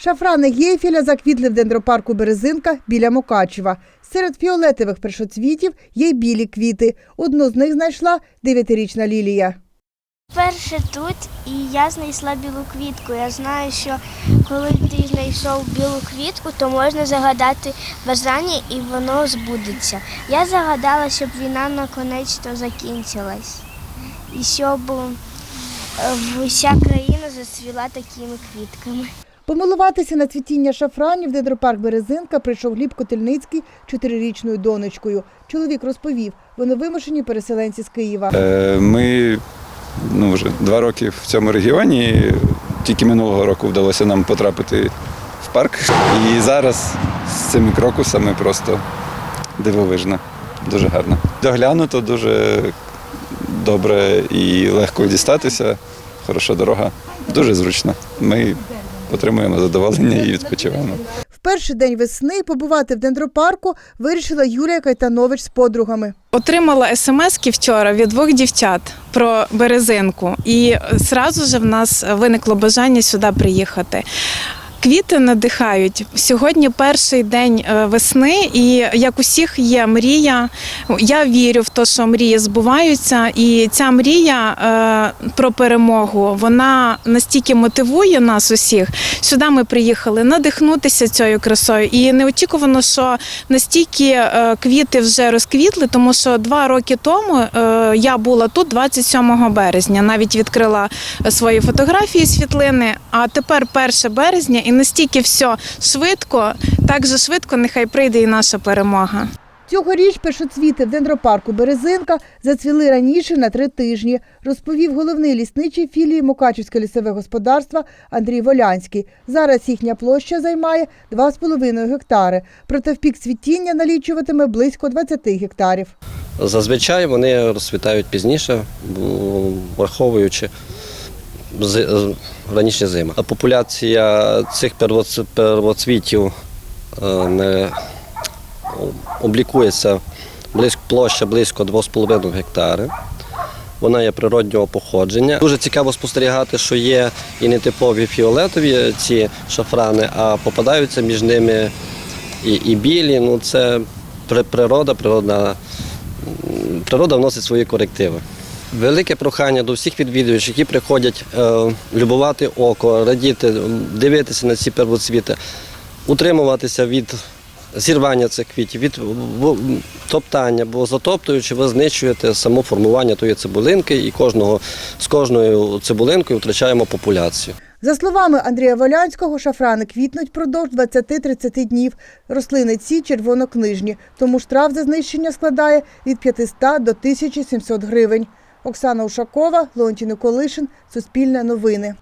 Шафрани гейфіля заквітли в дендропарку Березинка біля Мукачева. Серед фіолетових першоцвітів є й білі квіти. Одну з них знайшла дев'ятирічна Лілія. Перше тут, і я знайшла білу квітку. Я знаю, що коли ти знайшов білу квітку, то можна загадати бажання і воно збудеться. Я загадала, щоб війна наконець закінчилась. І щоб е, вся країна зацвіла такими квітками. Помилуватися на цвітіння шафранів в дендропарк Березинка прийшов Гліб Котельницький чотирирічною донечкою. Чоловік розповів, вони вимушені переселенці з Києва. Е, Ми ну, вже два роки в цьому регіоні. Тільки минулого року вдалося нам потрапити в парк. І зараз з цими крокусами просто дивовижно. Дуже гарно. Доглянуто, дуже добре і легко дістатися. Хороша дорога. Дуже зручно. Ми отримуємо задоволення і відпочиваємо. В перший день весни побувати в дендропарку вирішила Юлія Кайтанович з подругами. Отримала смски вчора від двох дівчат про березинку, і зразу ж в нас виникло бажання сюди приїхати. Квіти надихають. Сьогодні перший день е, весни, і як усіх є мрія. Я вірю в те, що мрії збуваються, і ця мрія е, про перемогу вона настільки мотивує нас усіх. Сюди ми приїхали надихнутися цією красою. І неочікувано, що настільки е, квіти вже розквітли, тому що два роки тому я була тут 27 березня. Навіть відкрила свої фотографії, світлини. А тепер 1 березня, і настільки все швидко, так же швидко нехай прийде і наша перемога. Цьогоріч першоцвіти в дендропарку Березинка зацвіли раніше на три тижні, розповів головний лісничий філії Мукачівське лісове господарство Андрій Волянський. Зараз їхня площа займає 2,5 гектари, проте в пік цвітіння налічуватиме близько 20 гектарів. Зазвичай вони розцвітають пізніше, враховуючи раніше зима. А Популяція цих первоцвітів е, не облікується близько площа близько 2,5 гектари. Вона є природнього походження. Дуже цікаво спостерігати, що є і нетипові фіолетові ці шафрани, а попадаються між ними і, і білі. Ну, це природа, природна природа вносить свої корективи. Велике прохання до всіх відвідувачів, які приходять е, любувати око, радіти, дивитися на ці первоцвіти, утримуватися від зірвання цих квітів, від топтання, бо затоптуючи, ви знищуєте само формування тої цибулинки і кожного, з кожною цибулинкою втрачаємо популяцію. За словами Андрія Волянського, шафрани квітнуть впродовж 20-30 днів. Рослини ці червонокнижні, тому штраф за знищення складає від 500 до 1700 гривень. Оксана Ушакова, Леонтій Николишин, Суспільне новини.